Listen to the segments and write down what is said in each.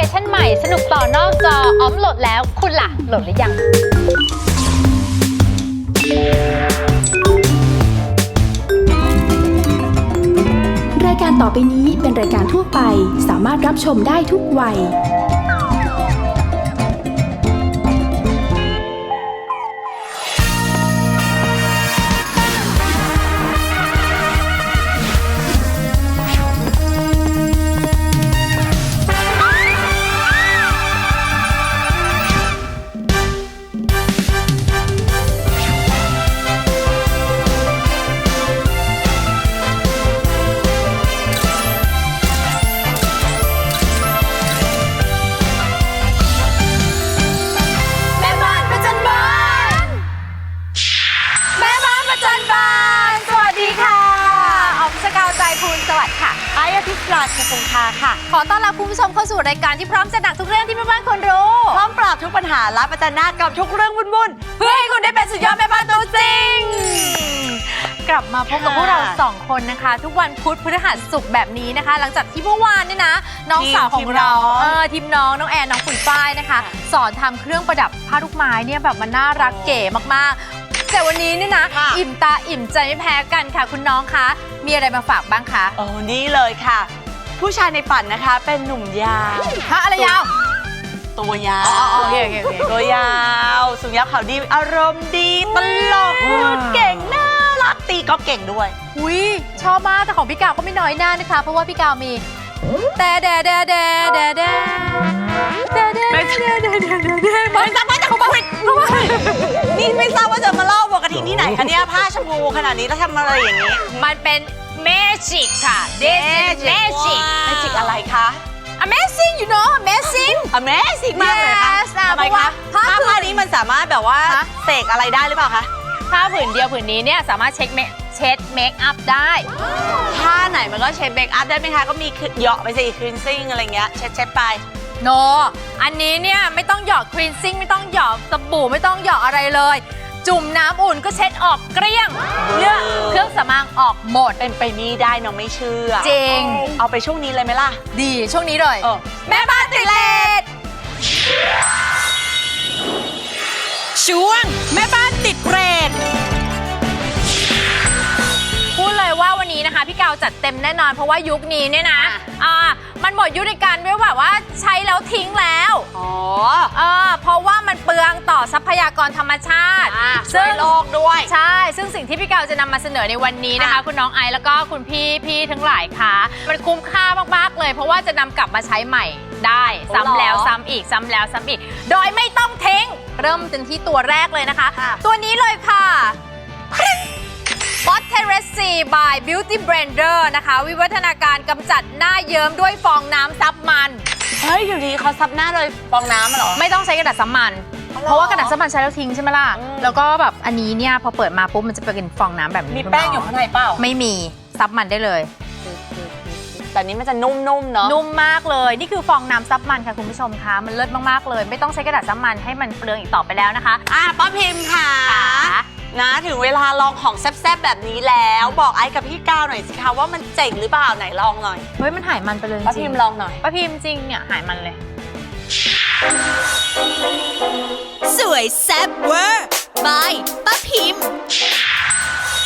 เคชันใหม่สนุกต่อนอกจอออมโหลดแล้ว คุณล่ะ โหลดหรือยัง รายการต่อไปนี้เป็นรายการทั่วไป สามารถรับชมได้ทุกวัย คงคาค่ะ ขอต้อนรับคุณผู้ชมเข้าสู่รายการที่พร้อมจะหนักทุกเรื่องที่แม่บ้านควรรู้ พร้อมปราบทุกปัญหาและประจันหน้ากับทุกเรื่องวุ่นๆ เพื่อให้คุณได้เป็นสุดยอดแม่บ้านตัวจริง กลับมาพบกับค่ะพวกเราสองคนนะคะ ทุกวันพุธพฤหัสศุกร์แบบนี้นะคะ หลังจากที่เมื่อวานเนี่ยนะ น้องทีมสาวของเราทีมน้องเออทีมน้องน้องแอนน้องขุนฝ้ายนะคะค่ะสอนทำเครื่องประดับผ้าลูกไม้เนี่ยแบบมันน่ารักโอ้เก๋มากๆ แต่วันนี้เนี่ยนะค่ะอิ่มตาอิ่มใจไม่แพ้กันค่ะ คุณน้องคะมีอะไรมาฝากบ้างคะโอ้นี่เลยค่ะ ผู้ชายในฝันนะคะ เป็นหนุ่มยาว ฮะอะไรยาว ตัวยาวอ๋อโอเคโอเคโอเคตัวยาว สูงยาวขาวดี อารมณ์ดีตลกอืมพูดเก่งน่ารักตีก็เก่งด้วย อุ้ยชอบมากแต่ของพี่กาวก็ไม่น้อยหน้านะคะ เพราะว่าพี่กาวมีแต่แดแดแดแดแดแดแดไม่แดใช่แดแดแดแดไม่ทราบว่าจะเขาผิดนี่ไม่ทราบว่าจะมาเล่าบอกก ระถิ่นที่ไหนคะเนี่ยผ้าชมพูขนาดนี้แล้วทำอะไรอย่างนี้ มันเป็นเมจิกค่ะ This is magic เมจิกอะไรคะ amazing you know amazing Amazing มากเลยค่ะ Yes อะทำไมเพราะว่าคะผ้าผ้าผืน ผ้านี้มันสามารถแบบว่าฮะเสกอะไรได้หรือเปล่าคะ ผ้าผืนเดียวผืนนี้เนี่ยสามารถเช็คเมเช็ดเมคอัพได้ ผ้าไหนมันก็เช็ดเบรกอัพได้ไหมคะ ก็มีคือเหยาะไปสิคลีนซิ่งอะไรเงี้ยเช็ดเช็ดไป โน อันนี้เนี่ยไม่ต้องหยอดครีนซิ่งไม่ต้องหยอดสบู่ไม่ต้องหยอดอะไรเลย จุ่มน้ำอุ่นก็เช็ดออกเกลี้ยงเลือกเครื่องสำอางออกหมด เป็นไปนี่ได้น้องไม่เชื่อ จริง เอาไปช่วงนี้เลยไหมล่ะ ดีช่วงนี้เลยเออ แม่บ้านติดเลทช่วง แม่บ้านติดเรท พี่กาวจัดเต็มแน่นอนเพราะว่ายุคนี้เนี่ยนะอ่ามันหมดยุคในการด้วยแบบว่าใช้แล้วทิ้งแล้วอ๋อเออเพราะว่ามันเปลืองต่อทรัพยากรธรรมชาติช่วยโลกด้วยใช่ ซึ่งสิ่งที่พี่กาวจะนำมาเสนอในวันนี้นะคะค่ะคุณน้องไอซ์แล้วก็คุณพี่พี่ทั้งหลายค่ะมันคุ้มค่ามากๆเลย เพราะว่าจะนำกลับมาใช้ใหม่ได้ซ้ำแล้วซ้ำอีกซ้ำแล้วซ้ำอีก โดยไม่ต้องทิ้ง เริ่มกันที่ตัวแรกเลยนะคะค่ะตัวนี้เลยค่ะ b o t t e r e s s i by Beauty Blender นะคะ วิวัฒนาการกำจัดหน้าเยิ้มด้วยฟองน้ำซับมัน เฮ้ย อยู่ดีเขาซับหน้าเลยฟองน้ำมาเหรอ ไม่ต้องใช้กระดาษซับมันอ๋อเหรอเพราะว่ากระดาษซับมันใช้แล้วทิ้งใช่ไหมล่ะอืมแล้วก็แบบอันนี้เนี่ยพอเปิดมาปุ๊บมันจะเป็นฟองน้ำแบบนี้มีคุณแป้งน้อยู่ข้างในเปล่า ไม่มีซับมันได้เลย แต่นี้มันจะนุ่มๆเนาะ นุ่มมากเลย นี่คือฟองน้ำซับมันค่ะคุณผู้ชมคะมันเลิศมากๆเลย ไม่ต้องใช้กระดาษซับมันให้มันเปลืองอีกต่อไปแล้วนะคะ อะป้าพิมพ์ค่ะค่ะ นะถึงเวลาลองของแซ่บๆแบบนี้แล้วบอกไอ้กับพี่ก้าวหน่อยสิคะว่ามันเจ๋งหรือเปล่าไหนลองหน่อยเฮ้ยมันหายมันไปเลยจป้าริพิงมพ์ลองหน่อย ป้าพิมพ์จริงเนี่ยหายมันเลย สวยแซ่บเวอร์บายป้าพิมพ์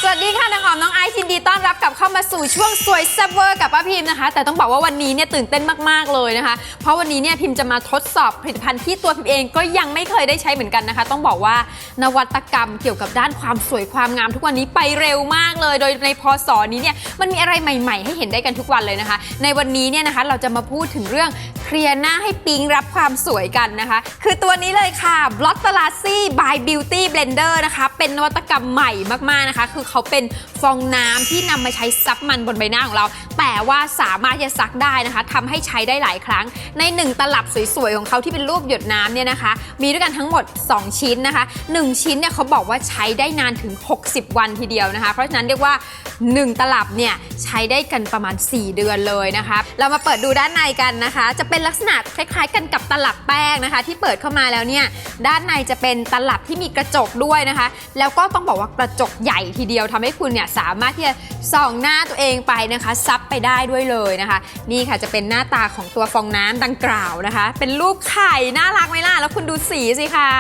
สวัสดีค่ะนางหอมน้องไอซ์ยินดีต้อนรับกลับเข้ามาสู่ช่วงสวยแซ่บเวอร์กับป้าพิมพ์นะคะ แต่ต้องบอกว่าวันนี้เนี่ยตื่นเต้นมากๆเลยนะคะ เพราะวันนี้เนี่ยพิมพ์จะมาทดสอบผลิตภัณฑ์ที่ตัวพิมพ์เองก็ยังไม่เคยได้ใช้เหมือนกันนะคะ ต้องบอกว่านวัตกรรมเกี่ยวกับด้านความสวยความงามทุกวันนี้ไปเร็วมากเลย โดยในพศนี้เนี่ยมันมีอะไรใหม่ ๆ ให้เห็นได้กันทุกวันเลยนะคะ ในวันนี้เนี่ยนะคะเราจะมาพูดถึงเรื่อง ลียร์หน้าให้ปิ๊งรับความสวยกันนะคะ คือตัวนี้เลยค่ะ b l o t t e r a z z i by Beauty Blender นะคะ เป็นนวัตกรรมใหม่มากๆนะคะ คือเขาเป็นฟองน้ำที่นำมาใช้ซับมันบนใบหน้าของเรา แต่ว่าสามารถจะซักได้นะคะทำให้ใช้ได้หลายครั้ง ในหนึ่งตลับสวยๆ ของเขาที่เป็นรูปหยดน้ำเนี่ยนะคะ มีด้วยกันทั้งหมด 2 ชิ้นนะคะ 1 ชิ้นเนี่ยเขาบอกว่าใช้ได้นานถึง 60 วันทีเดียวนะคะ เพราะฉะนั้นเรียกว่า 1 ตลับเนี่ยใช้ได้กันประมาณ 4 เดือนเลยนะคะ เรามาเปิดดูด้านในกันนะคะ จะเป็นเป็นลักษณะคล้ายๆ กันกับตลับแป้งนะคะ ที่เปิดเข้ามาแล้วเนี่ยด้านในจะเป็นตลับที่มีกระจกด้วยนะคะ แล้วก็ต้องบอกว่ากระจกใหญ่ทีเดียวทำให้คุณเนี่ยสามารถที่จะส่องหน้าตัวเองไปนะคะ ซับไปได้ด้วยเลยนะคะ นี่ค่ะจะเป็นหน้าตาของตัวฟองน้ำดังกล่าวนะคะ เป็นรูปไข่น่ารักไหมล่ะแล้วคุณดูสีสิคะ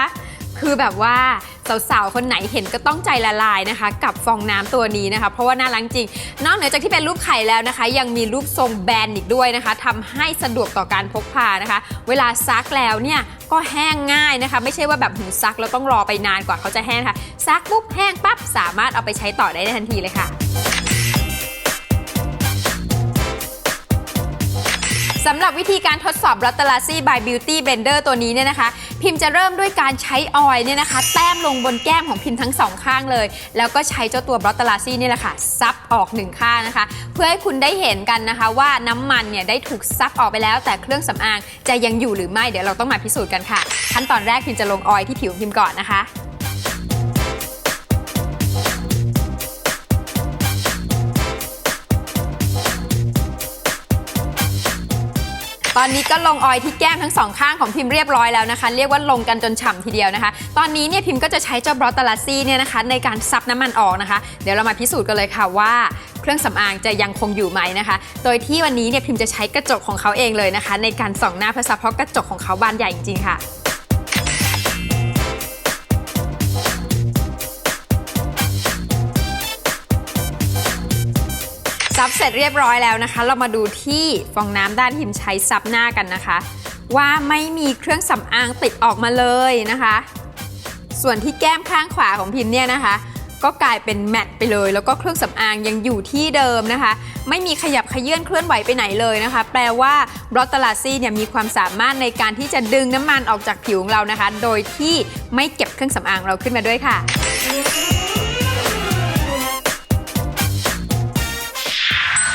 คือแบบว่า สาวๆ คนไหนเห็นก็ต้องใจละลายนะคะ กับฟองน้ำตัวนี้นะคะ เพราะว่าน่ารักจริง นอกเหนือจากที่เป็นรูปไข่แล้วนะคะ ยังมีรูปทรงแบนอีกด้วยนะคะทำให้สะดวกต่อการพกพานะคะ เวลาซักแล้วเนี่ยก็แห้งง่ายนะคะ ไม่ใช่ว่าแบบหูซักแล้วต้องรอไปนานกว่าเขาจะแห้งค่ะซักปุ๊บแห้งปั๊บสามารถเอาไปใช้ต่อได้ทันทีเลยค่ะ สำหรับวิธีการทดสอบ b r o t t e l a z i by Beauty Blender ตัวนี้เนี่ยนะคะ พิมพ์จะเริ่มด้วยการใช้ออยล์เนี่ยนะคะ แต้มลงบนแก้มของพิมพ์ทั้งสองข้างเลย แล้วก็ใช้เจ้าตัว b r o t t e l a z i นี่แหละค่ะซับออกหนึ่งข้างนะคะ เพื่อให้คุณได้เห็นกันนะคะว่าน้ำมันเนี่ยได้ถูกซักออกไปแล้ว แต่เครื่องสำอางจะยังอยู่หรือไม่เดี๋ยวเราต้องมาพิสูจน์กันค่ะ ขั้นตอนแรกพิมพ์จะลงออยล์ที่ผิวพิมพ์ก่อนนะคะ ตอนนี้ก็ลงออยที่แก้มทั้งสองข้างของพิมพ์เรียบร้อยแล้วนะคะ เรียกว่าลงกันจนฉ่ำทีเดียวนะคะ ตอนนี้เนี่ยพิมพ์ก็จะใช้เจ้าบรอตาลาซี่เนี่ยนะคะในการซับน้ำมันออกนะคะ เดี๋ยวเรามาพิสูจน์กันเลยค่ะว่าเครื่องสำอางจะยังคงอยู่ไหมนะคะ โดยที่วันนี้เนี่ยพิมพ์จะใช้กระจกของเขาเองเลยนะคะ ในการส่องหน้าเพื่อซับเพราะกระจกของเขาบานใหญ่จริงๆค่ะ ซับเสร็จเรียบร้อยแล้วนะคะ เรามาดูที่ฟองน้ำด้านพิมใช้ซับหน้ากันนะคะ ว่าไม่มีเครื่องสำอางติดออกมาเลยนะคะ ส่วนที่แก้มข้างขวาของพิมเนี่ยนะคะ ก็กลายเป็นแมตต์ไปเลย แล้วก็เครื่องสำอางยังอยู่ที่เดิมนะคะ ไม่มีขยับขยื่นเคลื่อนไหวไปไหนเลยนะคะ แปลว่าบรอตตาลาซี่เนี่ยมีความสามารถในการที่จะดึงน้ำมันออกจากผิวของเรานะคะ โดยที่ไม่เก็บเครื่องสำอางเราขึ้นมาด้วยค่ะ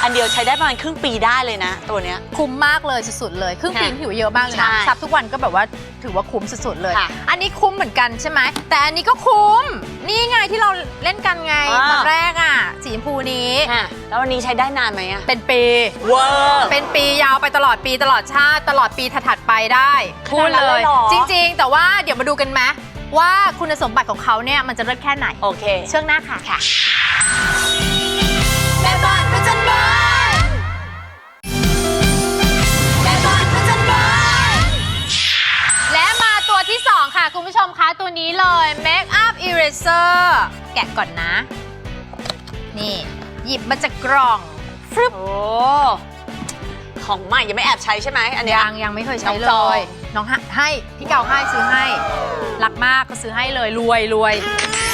อันเดียวใช้ได้ประมาณครึ่งปีได้เลยนะ ตัวเนี้ย คุ้มมากเลยสุดๆเลยครึ่งปีค่ะผิวเยอะมากเลยนะใช่ซับทุกวันก็แบบว่าถือว่าคุ้มสุดๆเลย ค่ะอันนี้คุ้มเหมือนกันใช่ไหมแต่อันนี้ก็คุ้ม นี่ไงที่เราเล่นกันไงอ่า ตอนแรกอะสีชมพูนี้ค่ะแล้ววันนี้ใช้ได้นานไหมอะเป็นปี เวอร์ เป็นปียาวไปตลอดปีตลอดชาติ ตลอดปีถัดๆไปได้ขนาดนั้นเลยเหรอ จริงๆ แต่ว่าเดี๋ยวมาดูกันไหมว่าคุณสมบัติของเขาเนี่ยมันจะเลิศแค่ไหน โอเค ช่วงหน้าค่ะ ค่ะคุณผู้ชมคะตัวนี้เลย Make Up Eraser แกะก่อนนะ นี่ หยิบมาจากกล่องฟรึบโอ้ของใหม่ยังไม่แอบใช้ใช่ไหมอันเนี้ย ยังยังไม่เคยใช้น้เลองจองยน้องให้ให้พี่เก่าให้ซื้อให้รักมากก็ซื้อให้เลยรวยรวย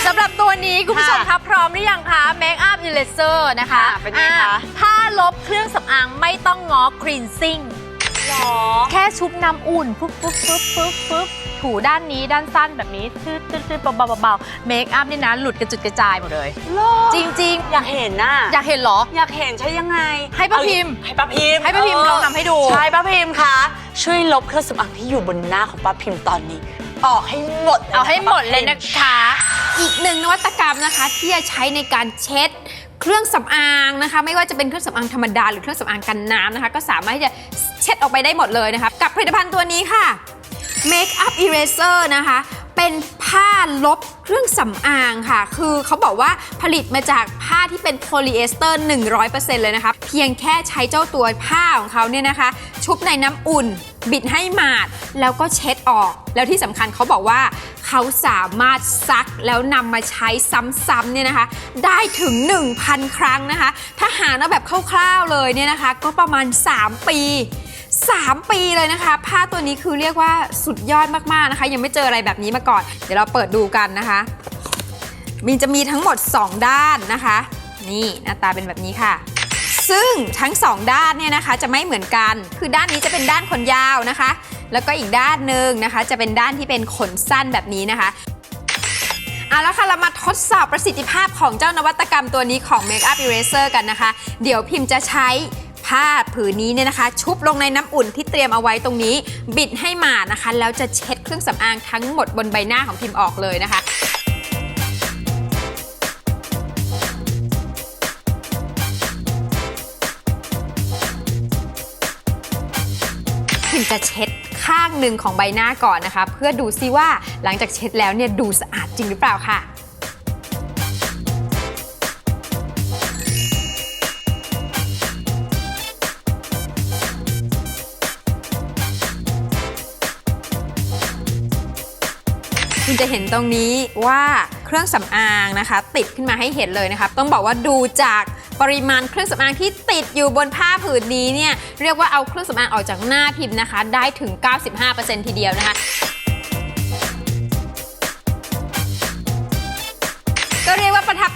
สำหรบตัวนี้คุณผู้ชมคะพร้อมหรือยังคะ Make Up Eraser นะคะค่ะเป็นไงคะ อ่ถ้าลบเครื่องสำอางไม่ต้องง้อ cleansing หรอ แค่ชุบน้ำอุ่นปุ๊บปุ๊บปุ๊บปุ๊บปุ๊บถูด้านนี้ด้านสั้นแบบนี้ตืดตืดตืดเบาๆเบาๆเมคอัพนี่นะหลุดกระจุดกระจายหมดเลยจริง อยากเห็นน่ะ ๆ อยากเห็นเหรอ อยากเห็นใช้ยังไงให้ป้าพิมพ์ ให้ป้าพิมพ์ให้ป้าพิมพ์เลองทำให้ดู ใช่ป้าพิมพ์คะช่วยลบเครื่องสำอางที่อยู่บนหน้าของป้าพิมพ์ตอนนี้ ออกให้หมดเอาให้หมดเลยนะคะ อีกหนึ่งนวัตกรรมนะคะ ที่จะใช้ในการเช็ดเครื่องสำอางนะคะ ไม่ว่าจะเป็นเครื่องสำอางธรรมดาหรือเครื่องสำอางกันน้ำนะคะ ก็สามารถที่จะ เช็ดออกไปได้หมดเลยนะคะ กับผลิตภัณฑ์ตัวนี้ค่ะ Make Up Eraser นะคะ เป็นผ้าลบเครื่องสำอางค่ะ คือเขาบอกว่าผลิตมาจากผ้าที่เป็นโพลีเอสเตอร์ 100%เลยนะคะ เพียงแค่ใช้เจ้าตัวผ้าของเขาเนี่ยนะคะ ชุบในน้ำอุ่น บิดให้หมาด แล้วก็เช็ดออก แล้วที่สำคัญเขาบอกว่าเขาสามารถซักแล้วนำมาใช้ซ้ำๆเนี่ยนะคะ ได้ถึง 1,000 ครั้งนะคะ ถ้าหารเอาแบบคร่าวๆเลยเนี่ยนะคะ ก็ประมาณ 3 ปี 3 ปีเลยนะคะ ผ้าตัวนี้คือเรียกว่าสุดยอดมากๆนะคะ ยังไม่เจออะไรแบบนี้มาก่อน เดี๋ยวเราเปิดดูกันนะคะมันจะมีทั้งหมด 2 ด้านนะคะ นี่หน้าตาเป็นแบบนี้ค่ะซึ่งทั้ง 2 ด้านเนี่ยนะคะจะไม่เหมือนกัน คือด้านนี้จะเป็นด้านขนยาวนะคะ แล้วก็อีกด้านหนึ่งนะคะ จะเป็นด้านที่เป็นขนสั้นแบบนี้นะคะเอาละค่ะเรามาทดสอบประสิทธิภาพของเจ้านวัตกรรมตัวนี้ของ Make Up Eraser กันนะคะ เดี๋ยวพิมพ์จะใช้ ผ้าผืนนี้เนี่ยนะคะ ชุบลงในน้ำอุ่นที่เตรียมเอาไว้ตรงนี้ บิดให้หมาดนะคะ แล้วจะเช็ดเครื่องสำอางทั้งหมดบนใบหน้าของพิมพ์ออกเลยนะคะพพิมจะเช็ดข้างหนึ่งของใบหน้าก่อนนะคะ เพื่อดูซิว่าหลังจากเช็ดแล้วเนี่ยดูสะอาดจริงหรือเปล่าค่ะ จะเห็นตรงนี้ว่าเครื่องสำอางนะคะ ติดขึ้นมาให้เห็นเลยนะคะต้องบอกว่าดูจากปริมาณเครื่องสำอางที่ติดอยู่บนผ้าผืนนี้เนี่ยเรียกว่าเอาเครื่องสำอางออกจากหน้าพิมพ์นะคะ ได้ถึง 95%ทีเดียวนะคะ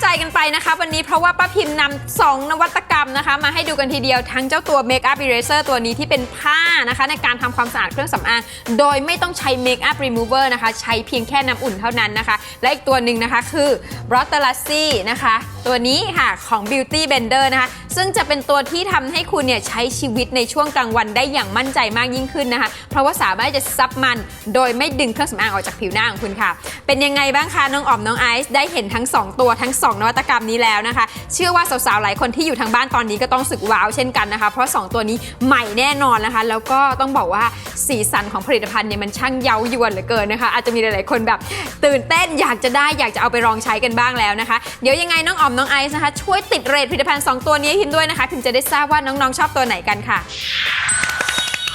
ใจกันไปนะคะ วันนี้เพราะว่าป้าพิมพ์นำสองนวัตกรรมนะคะ มาให้ดูกันทีเดียวทั้งเจ้าตัวเมคอัพอีเรเซอร์ตัวนี้ที่เป็นผ้านะคะ ในการทำความสะอาดเครื่องสำอางโดยไม่ต้องใช้เมคอัพรีมูเวอร์นะคะ ใช้เพียงแค่น้ำอุ่นเท่านั้นนะคะ และอีกตัวหนึ่งนะคะคือบรอตเตอร์ลัสซี่นะคะ ตัวนี้ค่ะของ Beauty Blender นะคะ ซึ่งจะเป็นตัวที่ทำให้คุณเนี่ยใช้ชีวิตในช่วงกลางวันได้อย่างมั่นใจมากยิ่งขึ้นนะคะ เพราะว่าสามารถจะซับมันโดยไม่ดึงเครื่องสำอางออกจากผิวหน้าของคุณค่ะ เป็นยังไงบ้างคะน้องออมน้องไอซ์ได้เห็นทั้ง 2 ตัวทั้ง 2 นวัตกรรมนี้แล้วนะคะ เชื่อว่าสาวๆหลายคนที่อยู่ทางบ้านตอนนี้ก็ต้องสึกว้าวเช่นกันนะคะ เพราะ 2 ตัวนี้ใหม่แน่นอนนะคะ แล้วก็ต้องบอกว่าสีสันของผลิตภัณฑ์เนี่ยมันช่างเย้ายวนเหลือเกินนะคะ อาจจะมีหลายๆคนแบบ ตื่นเต้นอยากจะได้อยากจะเอาไปลองใช้กันบ้างแล้วนะคะ เดี๋ยวยังไงน้องออมน้องไอซ์นะคะช่วยติดเรทผลิตภัณฑ์สองตัวนี้มพ์ด้วยนะคะ พิมจะได้ทราบว่าน้องๆชอบตัวไหนกันค่ะ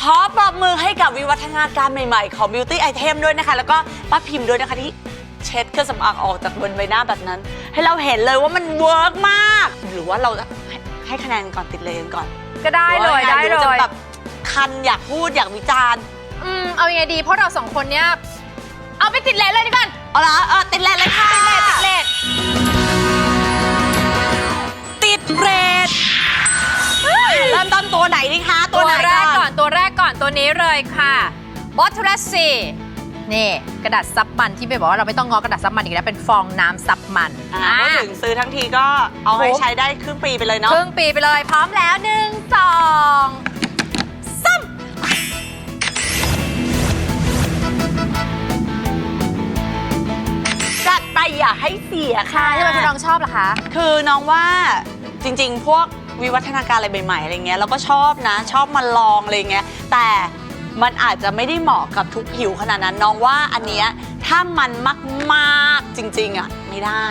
ขอปรบมือให้กับวิวัฒนาการใหม่ๆ ของ Beauty Item ด้วยนะคะ แล้วก็ป้าพิมพ์ด้วยนะคะที่เช็ดเครื่องสำอางออกจากบนใบหน้าแบบนั้น ให้เราเห็นเลยว่ามันเวิร์กมาก หรือว่าเราจะให้ให้คะแนนก่อนติดเลยกันก่อนก็ได้เลยว่าได้งเลหรือว่าจะย แบบคันอยากพูดอยากวิจารณ์อืม เอายังไงดี เพราะเราสองคนเนี้ย เอาไปติดเลนเลยดีกว่า เอาละ นตัวนี้เลยค่ะบอทเทรซีนี่กระดาษซับมันที่ไปบอกว่าเราไม่ต้องงอกระดาษซับมันอีกแล้วเป็นฟองน้ำซับมันอ่าอ่าพูดถึงซื้อทั้งทีก็เอาให้คุ้มใช้ได้ครึ่งปีไปเลยเนาะ ครึ่งปีไปเลยพร้อมแล้วหนึ่งสองสามจัดไปอย่าให้เสียค่ะ ค่ะที่มันคุณน้องชอบเหรอคะ คือน้องว่าจริง ๆ พวก วิวัฒนาการอะไรใหม่ๆอะไรเงี้ยเราก็ชอบนะ ชอบมาลองอะไรเงี้ยแต่มันอาจจะไม่ได้เหมาะกับทุกผิวขนาดนั้นน้องว่าอันเนี้ยถ้ามันมากๆจริงๆอะไม่ได้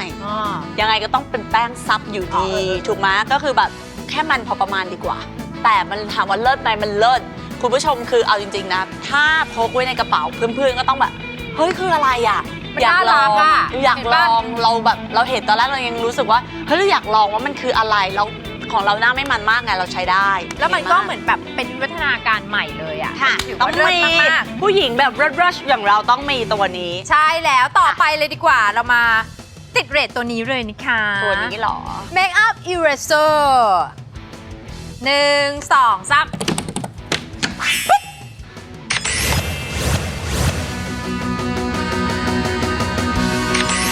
ยังไงก็ต้องเป็นแป้งซับอยู่ดีถูกไหมก็คือแบบแค่มันพอประมาณดีกว่า แต่มันถามว่าเลิศไหมมันเลิศคุณผู้ชมคือเอาจริง ๆ นะ ถ้าพกไว้ในกระเป๋าเพื่อนๆก็ต้องแบบเฮ้ยคืออะไรอะมันอยากลน่ารัอกงอะอยากเห็นลปะ องเราแบบเราเห็นตอนแรกเรายังรู้สึกว่าเฮ้ยเราอยากลองว่ามันคืออะไรแล้ว ของเราหน้าไม่มันมากไงเราใช้ได้แล้วมันก็ดีาเหมือนแบบเป็นวิวัฒนาการใหม่เลยอะค่ะถือต้อว่างเลิศมีมากผู้หญิงแบบรัชๆอย่างเราต้องมีตัวนี้ ๆใช่แล้วต่อไปเลยดีกว่าเรามาติดเรทตัวนี้เลยนะคะ ตัวนี้เหรอ Make up Eraser หนึ่งสองสาม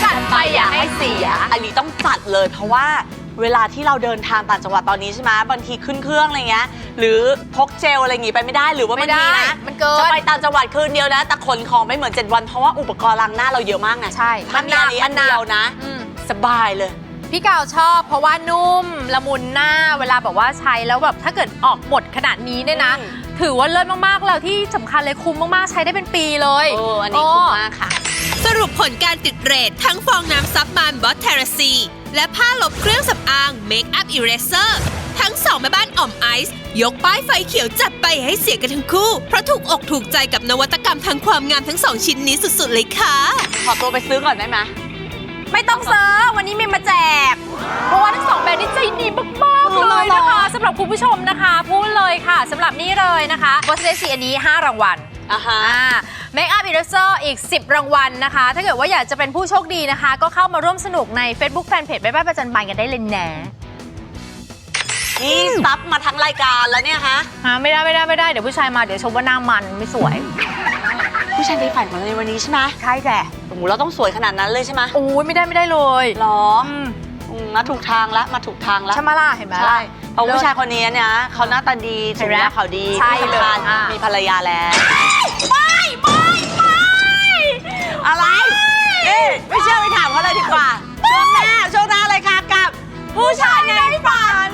จัดไปอย่าให้เสีย อันนี้ต้องจัดเลยเพราะว่า เวลาที่เราเดินทางต่างจังหวัดตอนนี้ใช่ไหมบางทีขึ้นเครื่องอะไรเงี้ยหรือพกเจลอะไรอย่างงี้ไปไม่ได้หรือว่าไม่บางทีได้นะมันเกินจะไปต่างจังหวัดคืนเดียวนะแต่ขนของไม่เหมือน 7 วันเพราะว่าอุปกรณ์ล้างหน้าเราเยอะมากไงใช่ถ้ามีอันนี้มัอันนหนักเดียวนะอืมสบายเลยพี่กาวชอบเพราะว่านุ่มละมุนหน้าเวลาแบบว่าใช้แล้วแบบถ้าเกิดออกบทขนาดนี้เนี่ยนะอืมถือว่าเลิศมากๆแล้วที่สำคัญเลยคุ้มมากๆ ใช้ได้เป็นปีเลยเอออันนี้คุ้มมากค่ะ สรุปผลการติดเรททั้งฟองน้ำซับมันบอสเทรซี และผ้าลบเครื่องสำอาง Make Up Eraser ทั้งสองแม่บ้านอ่อมไอซ์ยกป้ายไฟเขียวจัดไปให้เสียกันทั้งคู่ เพราะถูกอกถูกใจกับนวัตกรรมทางความงามทั้งสองชิ้นนี้สุดๆเลยค่ะ ขอตัวไปซื้อก่อนได้ไหมไม่ต้องเซอร์วันนี้มีมาแจก เพราะว่าทั้งสองแบรนด์นี่ใจดีมากๆเออเลยเหรอนะคะสำหรับคุณผู้ชมนะคะ พูดเลยค่ะสำหรับนี่เลยนะคะวอสเดซีอันนี้ 5 รางวัลอะฮะอ่า Make up Eraser อีก 10 รางวัลนะคะ ถ้าเกิดว่าอยากจะเป็นผู้โชคดีนะคะ ก็เข้ามาร่วมสนุกใน Facebook Fanpage บ๊ายบายประจันบานกันได้เลยนะนี่ซับมาทั้งรายการแล้วเนี่ยฮะฮะไม่ได้ไม่ได้ไม่ได้เดี๋ยวผู้ชายมาเดี๋ยวชมว่าหน้ามันไม่สวย ผู้ชายในฝันของเราในวันนี้ใช่ไหมใช่แต่โอ้โหเราต้องสวยขนาดนั้นเลยใช่ไหมโอ้ยไม่ได้ไม่ได้เลยหรออืมอืมมาถูกทางแล้วมาถูกทางแล้วใช่ไหมล่ะเห็นไหมใช่ล่ะเพราะผู้ชายคนนี้เนี่ยเขาหน้าตาดีเห็ถูนกไหมแล้วเขาดีใช่ที่สำคัญเลยอะ มีภรรยาแล้วไม่ไม่ไม่ อะไรเอ๊ะไม่เชื่อไปถามเขาเลยดีกว่าช่วงหน้าช่วงหน้าเลยค่ะกับผู้ชายในฝัน